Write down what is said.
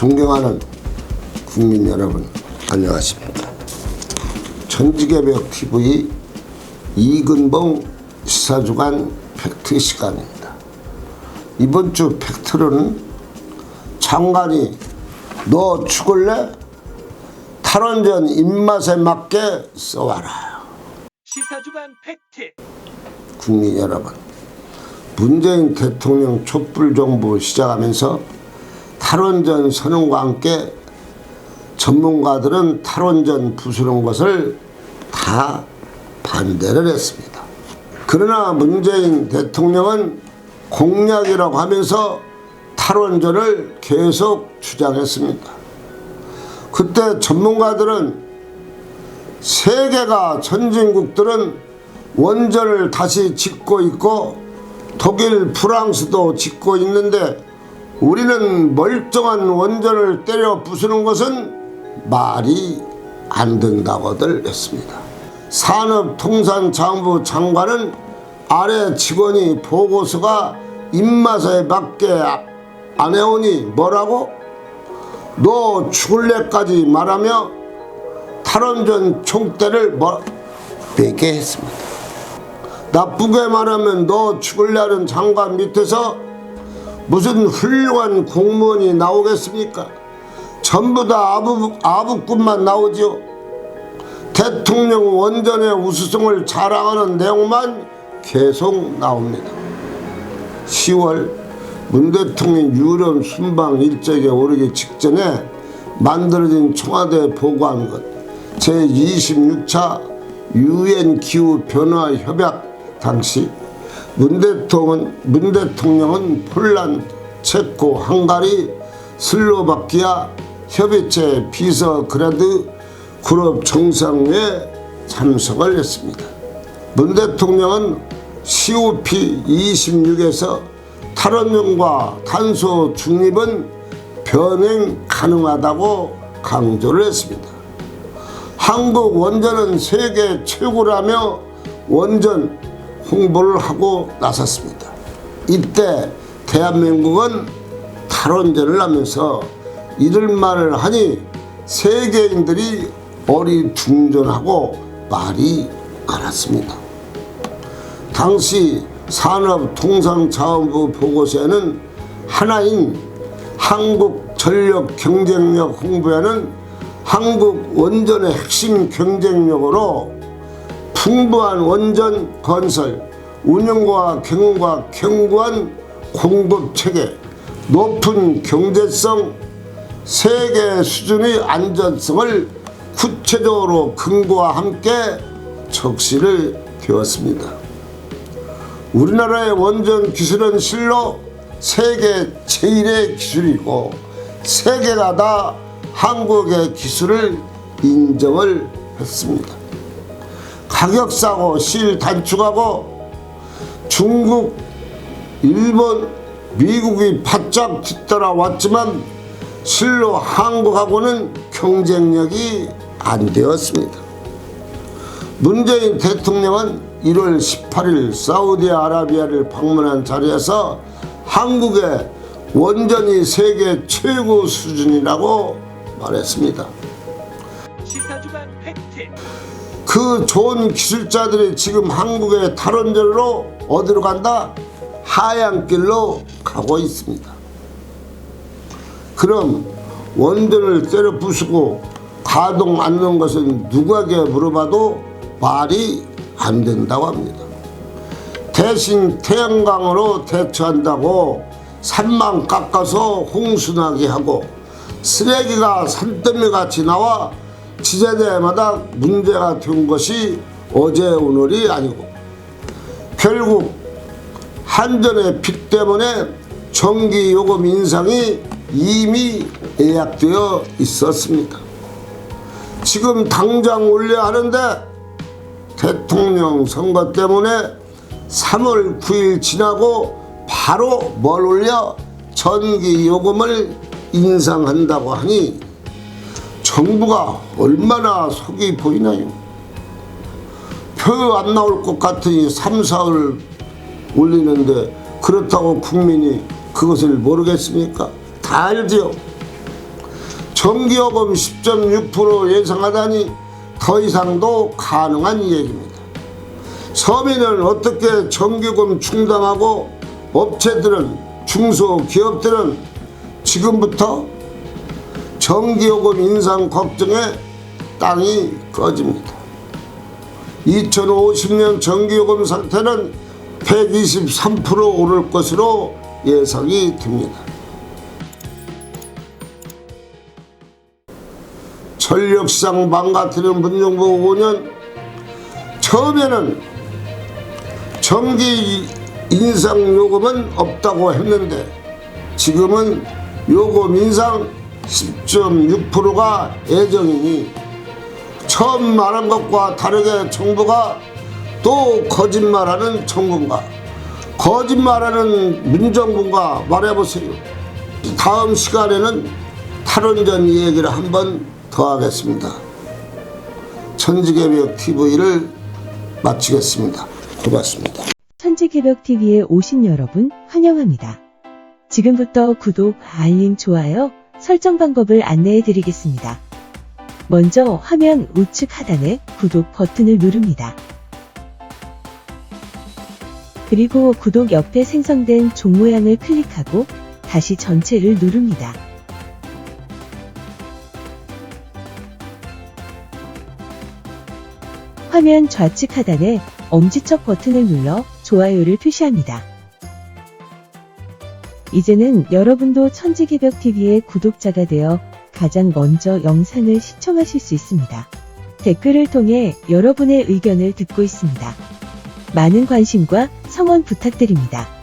존경하는 국민 여러분 안녕하십니까. 천지개벽 TV 이근봉 시사주간 팩트 시간입니다. 이번 주 팩트로는 장관이 너 죽을래? 탈원전 입맛에 맞게 써와라. 시사주간 팩트. 국민 여러분, 문재인 대통령 촛불 정부 시작하면서 탈원전 선언과 함께 전문가들은 탈원전 부수는 것을 다 반대를 했습니다. 그러나 문재인 대통령은 공약이라고 하면서 탈원전을 계속 주장했습니다. 그때 전문가들은 세계가 선진국들은 원전을 다시 짓고 있고 독일, 프랑스도 짓고 있는데 우리는 멀쩡한 원전을 때려 부수는 것은 말이 안 된다고들 했습니다. 산업통상자원부 장관은 아래 직원이 보고서가 입맛에 맞게 안 해오니 뭐라고? 너 죽을래까지 말하며 탈원전 총대를 뭐 빼게 했습니다. 나쁘게 말하면 너 죽을래는 장관 밑에서 무슨 훌륭한 공무원이 나오겠습니까? 전부 다 아부, 아부꾼만 나오지요. 대통령 원전의 우수성을 자랑하는 내용만 계속 나옵니다. 10월 문 대통령 유럽 순방 일정에 오르기 직전에 만들어진 청와대 보고한 것 제26차 유엔 기후 변화 협약 당시 문 대통령은, 문 대통령은 폴란, 체코, 헝가리, 슬로바키아 협의체 비서그라드 그룹 정상회에 참석을 했습니다. 문 대통령은 COP26에서 탈원전과 탄소 중립은 변행 가능하다고 강조를 했습니다. 한국 원전은 세계 최고라며 원전 홍보를 하고 나섰습니다. 이때 대한민국은 탈원전을 하면서 이를 말을 하니 세계인들이 어리둥절하고 말이 많았습니다. 당시 산업통상자원부 보고서에는 하나인 한국 전력 경쟁력 홍보에는 한국 원전의 핵심 경쟁력으로 풍부한 원전 건설, 운영과 경영과 견고한 공급 체계, 높은 경제성, 세계 수준의 안전성을 구체적으로 근거와 함께 적시를 되었습니다. 우리나라의 원전 기술은 실로 세계 제일의 기술이고 세계가 다 한국의 기술을 인정을 했습니다. 가격 싸고 실 단축하고 중국, 일본, 미국이 바짝 뒤따라왔지만 실로 한국하고는 경쟁력이 안 되었습니다. 문재인 대통령은 1월 18일 사우디아라비아를 방문한 자리에서 한국의 원전이 세계 최고 수준이라고 말했습니다. 시사주간 팩트 그 좋은 기술자들이 지금 한국의 탈원전으로 어디로 간다? 하얀 길로 가고 있습니다. 그럼 원전을 때려 부수고 가동 않는 것은 누구에게 물어봐도 말이 안 된다고 합니다. 대신 태양광으로 대처한다고 산만 깎아서 홍수나게 하고 쓰레기가 산더미 같이 나와 지자체마다 문제가 된 것이 어제 오늘이 아니고 결국 한전의 빚 때문에 전기 요금 인상이 이미 예약되어 있었습니다. 지금 당장 올려야 하는데 대통령 선거 때문에 3월 9일 지나고 바로 뭘 올려 전기 요금을 인상한다고 하니 정부가 얼마나 속이 보이나요? 표 안 나올 것 같으니 3, 4월 올리는데 그렇다고 국민이 그것을 모르겠습니까? 다 알지요. 전기요금 10.6% 예상하다니 더 이상도 가능한 얘기입니다. 서민은 어떻게 전기요금 충당하고 업체들은 중소기업들은 지금부터 전기요금 인상 걱정에 땅이 꺼집니다. 2050년 전기요금 상태는 123% 오를 것으로 예상이 됩니다. 전력시장 망가뜨린 문정부 5년 처음에는 전기 인상 요금은 없다고 했는데 지금은 요금 인상 10.6%가 예정이니 처음 말한 것과 다르게 정부가 또 거짓말하는 정부인가? 거짓말하는 문정부인가 말해보세요. 다음 시간에는 탈원전 얘기를 한번 더 하겠습니다. 천지개벽 TV를 마치겠습니다. 고맙습니다. 천지개벽TV에 오신 여러분 환영합니다. 지금부터 구독, 알림, 좋아요, 설정 방법을 안내해 드리겠습니다. 먼저 화면 우측 하단에 구독 버튼을 누릅니다. 그리고 구독 옆에 생성된 종 모양을 클릭하고 다시 전체를 누릅니다. 화면 좌측 하단에 엄지척 버튼을 눌러 좋아요를 표시합니다. 이제는 여러분도 천지개벽TV의 구독자가 되어 가장 먼저 영상을 시청하실 수 있습니다. 댓글을 통해 여러분의 의견을 듣고 있습니다. 많은 관심과 성원 부탁드립니다.